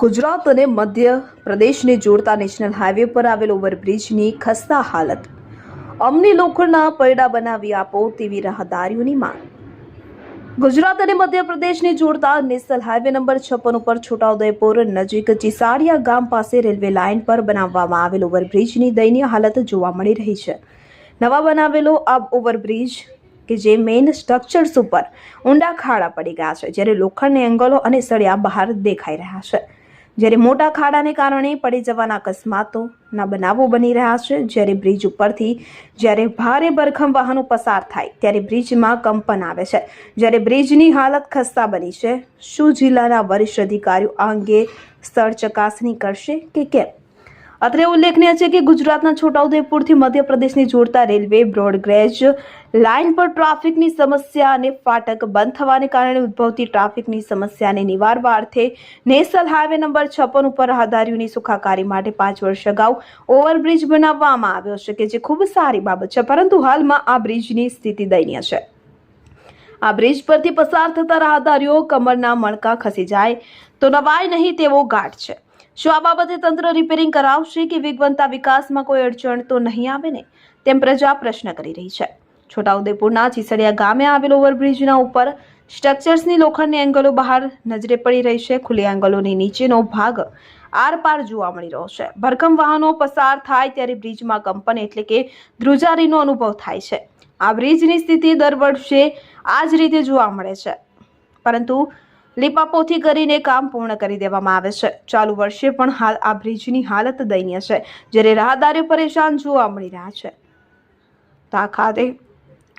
ગુજરાત અને મધ્ય પ્રદેશને જોડતા નેશનલ હાઈવે પર આવેલ ઓવરબ્રિજની ખસ્તા હાલત. અમને લોખંડના પૈડા બનાવી આપો તેવી રાહદારીઓની માંગ. ગુજરાત અને મધ્ય પ્રદેશને જોડતા નેશનલ હાઈવે નંબર છપ્પન ઉપર છોટાઉદેપુર નજીક ચિસાડિયા ગામ પાસે રેલવે લાઇન પર બનાવવામાં આવેલ ઓવરબ્રિજની દયનીય હાલત જોવા મળી રહી છે. નવા બનાવેલો આ ઓવરબ્રિજ કે જે મેઇન સ્ટ્રક્ચર્સ ઉપર ઊંડા ખાડા પડી ગયા છે, જ્યારે લોખંડની એંગલો અને સળિયા બહાર દેખાઈ રહ્યા છે. જ્યારે મોટા ખાડાને કારણે પડી જવાના અકસ્માતોના બનાવો બની રહ્યા છે. જ્યારે બ્રિજ ઉપરથી જ્યારે ભારે ભરખમ વાહનો પસાર થાય, ત્યારે બ્રિજમાં કંપન આવે છે. જ્યારે બ્રિજની હાલત ખસ્તા બની છે, શું જિલ્લાના વરિષ્ઠ અધિકારીઓ આ અંગે સ્થળ ચકાસણી કરશે કે કેમ? અત્રે ઉલ્લેખનીય છે કે ગુજરાતના છોટાઉદેપુરથી મધ્યપ્રદેશને જોડતા રેલવે બ્રોડગ્રેજ લાઇન પર ટ્રાફિકની સમસ્યા અને ફાટક બંધ થવાને કારણે ઉદ્ભવતી ટ્રાફિકની સમસ્યાને નિવારવા અર્થે નેશનલ હાઈવે નંબર છપ્પન ઉપર રાહદારીઓની સુખાકારી માટે પાંચ વર્ષ અગાઉ ઓવરબ્રિજ બનાવવામાં આવ્યો છે કે જે ખૂબ સારી બાબત છે, પરંતુ હાલમાં આ બ્રિજની સ્થિતિ દયનીય છે. આ બ્રિજ પરથી પસાર થતા રાહદારીઓ કમરના મણકા ખસી જાય તો નવાય નહીં તેવો ઘાટ છે. શું આ બાબતે તંત્ર રિપેરિંગ કરાવશે કે વેગવંતા વિકાસમાં કોઈ અડચણ તો નહીં આવે ને? તેમ પ્રજા પ્રશ્ન કરી રહી છે. છોટાઉદેપુરના ચીસડિયા ગામે આવેલ ઓવરબ્રિજના ઉપર સ્ટ્રક્ચર્સની લોખંડની એંગલો બહાર નજરે પડી રહી છે. ખુલ્લી એંગલોની નીચેનો ભાગ આરપાર જોવા મળી રહ્યો છે. ભરખમ વાહનો પસાર થાય ત્યારે બ્રિજમાં કંપન એટલે કે ધ્રુજારીનો અનુભવ થાય છે. આ બ્રિજની સ્થિતિ દર વર્ષે આ જ રીતે જોવા મળે છે. પરંતુ લીપાપોથી કરીને કામ પૂર્ણ કરી દેવામાં આવે છે. ચાલુ વર્ષે પણ હાલ આ બ્રિજની હાલત દયનીય છે, જ્યારે રાહદારીઓ પરેશાન જોવા મળી રહ્યા છે. તા ખાતે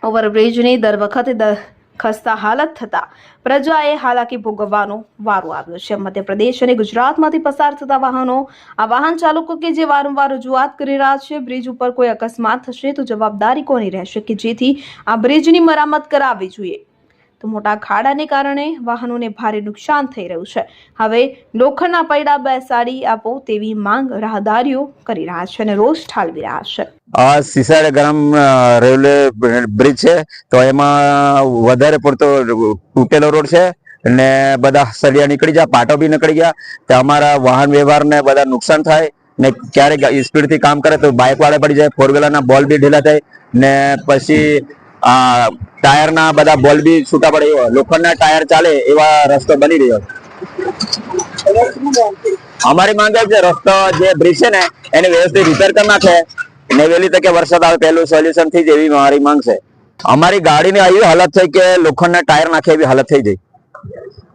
ઓવરબ્રિજની દર વખતે ખસ્તા હાલત થતા પ્રજાએ હાલાકી ભોગવવાનો વારો આવ્યો છે. મધ્યપ્રદેશ અને ગુજરાતમાંથી પસાર થતા વાહનો, આ વાહન ચાલકો કે જે વારંવાર રજૂઆત કરી રહ્યા છે, બ્રિજ ઉપર કોઈ અકસ્માત થશે તો જવાબદારી કોની રહેશે કે જેથી આ બ્રિજની મરામત કરાવવી જોઈએ? તો મોટા ખાડાને કારણે વાહનોને ભારે નુકસાન થઈ રહ્યું છે. હવે લોખંડના પૈડા બેસાડી આપો તેવી માંગ રાહદારીઓ કરી રહ્યા છે અને રોષ ઠાલવી રહ્યા છે. આ સિસાડ ગરમ રેલવે બ્રિજ છે, તો એમાં વધારે પડતો તૂટેલો રોડ છે ને બધા સળિયા નીકળી ગયા, પાટો બી નીકળી ગયા. તો અમારા વાહન વ્યવહારને બધા નુકસાન થાય ને ક્યારેક સ્પીડથી કામ કરે તો બાઇક વાળા પડી જાય ફોર વ્હીલરના બોલ બી ઢીલા થાય ને પછી આ ટાયર ના બધા બોલ બી છૂટા પડે એવા. લોખંડના ટાયર ચાલે એવા રસ્તો બની રહ્યો છે. અમારી માંગ છે રસ્તો જે બ્રિજ છે ને એને વ્યવસ્થિત રિપેર કરી નાખે ને વહેલી તકે વરસાદ આવે પહેલું સોલ્યુશન થઈ જાય એવી મારી માંગ છે. અમારી ગાડીની આવી હાલત થઈ કે લોખંડના ટાયર નાખે એવી હાલત થઈ જાય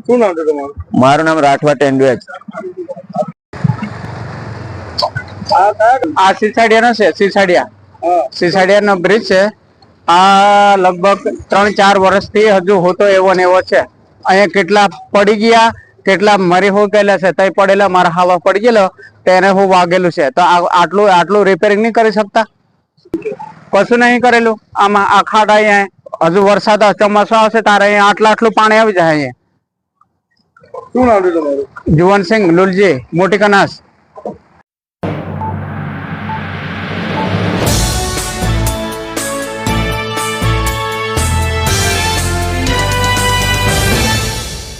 શું નામ છે તમારું? મારું નામ રાઠવા ટેન્ડવેજ આ સિસાડિયા નો છે સિસાડિયા સિસાડિયા નો બ્રિજ છે. આ લગભગ ત્રણ ચાર વર્ષથી હજુ હોતો એવો ને એવો છે. અહીંયા કેટલા પડી ગયા કેટલા મરી હો ગયેલા છે તઈ પડેલા મારા હાવા પડી ગયેલો તેને હું વાગેલું છે. તો આ- આટલું આટલું રિપેરિંગ નહીં કરી શકતા? કશું નહીં કરેલું. આમાં આ ખાડા અહીંયા હજુ વરસાદ ચોમાસું આવશે તારે અહીંયા આટલા આટલું પાણી આવી જાય અહીંયા. શું નામ તમારું? જુવનસિંહ લુલજી મોટી કનાસ.